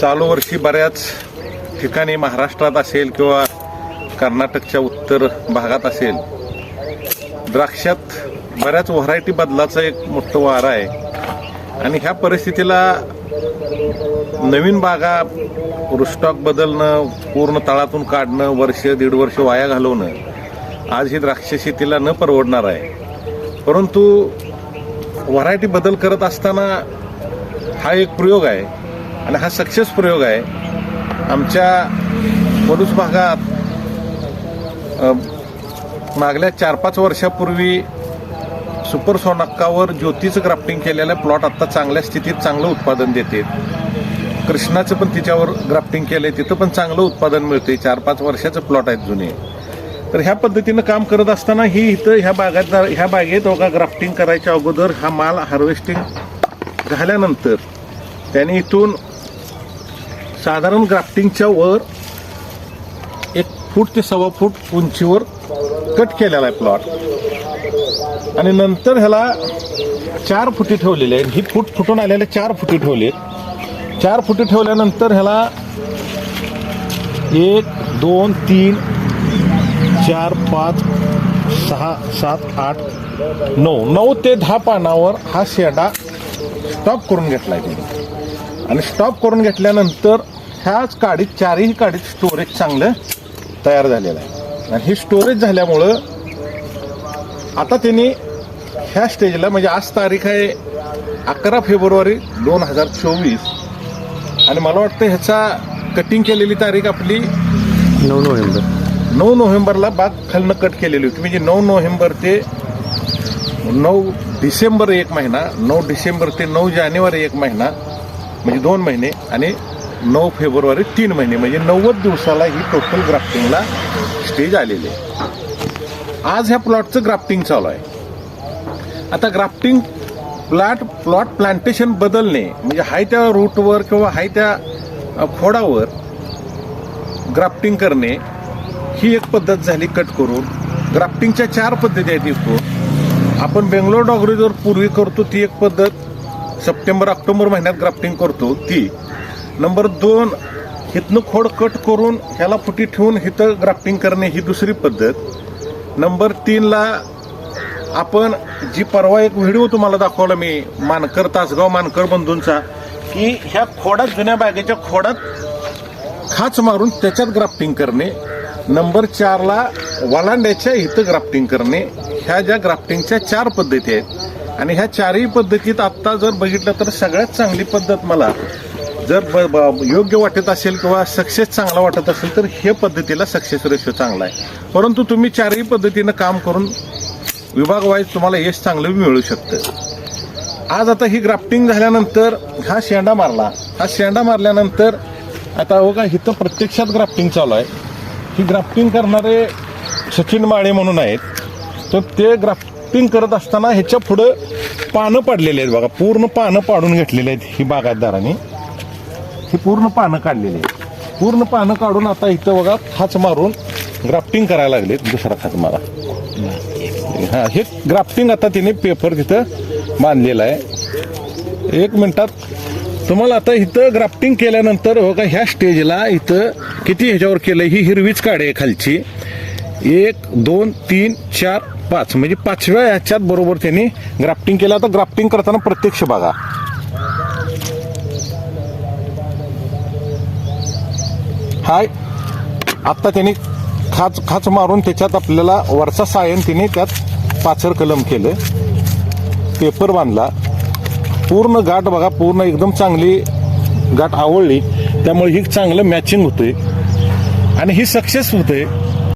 चालू वर्षी बऱ्याच ठिकाणी महाराष्ट्रात असेल किंवा कर्नाटकच्या उत्तर भागात असेल. द्राक्षात बऱ्याच व्हरायटी बदलाचं एक मोठं वारं आहे. आणि ह्या परिस्थितीला नवीन बागा रुस्टॉक बदलणं पूर्ण तळातून काढणं वर्ष दीड वर्ष वाया घालवणं आज ही द्राक्ष शेतीला न परवडणार आहे. परंतु व्हरायटी बदल करत असताना हा एक प्रयोग आहे. आणि हा सक्सेस प्रयोग आहे. आमच्या पलूस भागात मागल्या चार पाच वर्षापूर्वी सुपर सोनाक्कावर ज्योतीचं ग्राफ्टिंग केलेलं प्लॉट आता चांगल्या स्थितीत चांगलं उत्पादन देते. कृष्णाचं पण तिच्यावर ग्राफ्टिंग केलंय तिथं पण चांगलं उत्पादन मिळते चार पाच वर्षाचं प्लॉट आहेत जुने. तर ह्या पद्धतीनं काम करत असताना ही इथं ह्या बागात ह्या बागेत हो बघा ग्राफ्टिंग करायच्या अगोदर हा माल हार्वेस्टिंग झाल्यानंतर त्याने इथून साधारण ग्राफ्टिंगच्या वर एक फूट ते सव्वा फूट उंचीवर कट केलेला आहे प्लॉट. आणि नंतर ह्याला चार फुटी ठेवलेले आहेत. ही फूट फुटून आलेले चार फुटी ठेवले चार फुटी ठेवल्यानंतर ह्याला एक दोन तीन चार पाच सहा सात आठ नऊ. नऊ ते दहा पानावर हा शेडा स्टॉप करून घेतला आहे त्यांनी आणि स्टॉप करून घेतल्यानंतर ह्याच काडीत चारही काडीत स्टोरेज चांगलं तयार झालेलं आहे. आणि हे स्टोरेज झाल्यामुळं आता त्यांनी ह्या स्टेजला म्हणजे आज तारीख आहे अकरा फेब्रुवारी दोन हजार चोवीस. आणि मला वाटतं ह्याचा कटिंग केलेली तारीख आपली नऊ नोव्हेंबर. नऊ नोव्हेंबरला बाग खालनं कट केलेली होती. म्हणजे नऊ नोव्हेंबर ते नऊ डिसेंबर एक महिना नऊ डिसेंबर ते नऊ जानेवारी एक महिना. म्हणजे दोन महिने आणि नऊ फेब्रुवारी तीन महिने म्हणजे नव्वद दिवसाला ही टोटल ग्राफ्टिंगला स्टेज आलेली आहे. आज ह्या प्लॉटचं ग्राफ्टिंग चालू आहे. आता ग्राफ्टिंग प्लॉट प्लॉट प्लांटेशन बदलणे म्हणजे हाय त्या रूटवर किंवा हाय त्या खोडावर ग्राफ्टिंग करणे ही एक पद्धत झाली कट करून. ग्राफ्टिंगच्या चार पद्धती आहेत इथून आपण बेंगलोर डॉगरीजवर पूर्वी करतो ती एक पद्धत. सप्टेंबर ऑक्टोबर महिन्यात ग्राफ्टिंग करतो ती. नंबर दोन हिथनं खोड कट करून ह्याला फुटी ठेवून हिथं ग्राफ्टिंग करणे ही दुसरी पद्धत. नंबर तीनला आपण जी परवा एक व्हिडिओ तुम्हाला दाखवला मी मानकर तासगाव मानकर बंधूंचा की ह्या खोडात जुन्या बागेच्या खोडात खाच मारून त्याच्यात ग्राफ्टिंग करणे. नंबर चारला वलांड्याच्या इथं ग्राफ्टिंग करणे. ह्या ज्या ग्राफ्टिंगच्या चार पद्धती आहेत आणि ह्या चारही पद्धतीत आत्ता जर बघितलं तर सगळ्यात चांगली पद्धत मला जर ब- ब- योग्य वाटत असेल किंवा सक्सेस चांगला वाटत असेल तर हे पद्धतीला सक्सेस रेशो चांगला आहे. परंतु तुम्ही चारही पद्धतीनं काम करून विभाग वाईज तुम्हाला यश चांगलं मिळू शकतं. आज आता ही ग्राफ्टिंग झाल्यानंतर हा शेंडा मारला. हा शेंडा मारल्यानंतर आता हो बघा इथं प्रत्यक्षात ग्राफ्टिंग चालू आहे. ही ग्राफ्टिंग करणारे सचिन माळे म्हणून आहेत. तर ते ग्राफ्टिंग करत असताना ह्याच्या पुढं पानं पडलेली आहेत बघा. पूर्ण पानं पाडून घेतलेली आहेत ही बागायतदाराने. ही पूर्ण पानं काढलेली आहेत. पूर्ण पानं काढून आता इथं बघा खाच मारून ग्राफ्टिंग करायला लागले दुसरा खाच मारा. हा हे ग्राफ्टिंग आता तिने पेपर तिथं बांधलेला आहे. एक मिनटात. तुम्हाला आता इथं ग्राफ्टिंग केल्यानंतर बघा ह्या स्टेजला इथं किती ह्याच्यावर केलं ही हिरवीच काढ आहे खालची. एक दोन तीन चार पाच. म्हणजे पाचव्या ह्याच्यात बरोबर त्यांनी ग्राफ्टिंग केलं. आता ग्राफ्टिंग करताना प्रत्यक्ष बघा. हाय. आत्ता त्यांनी खाच खाच मारून त्याच्यात आपल्याला वरचा सायन तिने त्यात पाचर कलम केलं. पेपर बांधला. पूर्ण गाठ बघा. पूर्ण एकदम चांगली गाठ आवडली. त्यामुळे ही चांगलं मॅचिंग होते आणि ही सक्सेस होते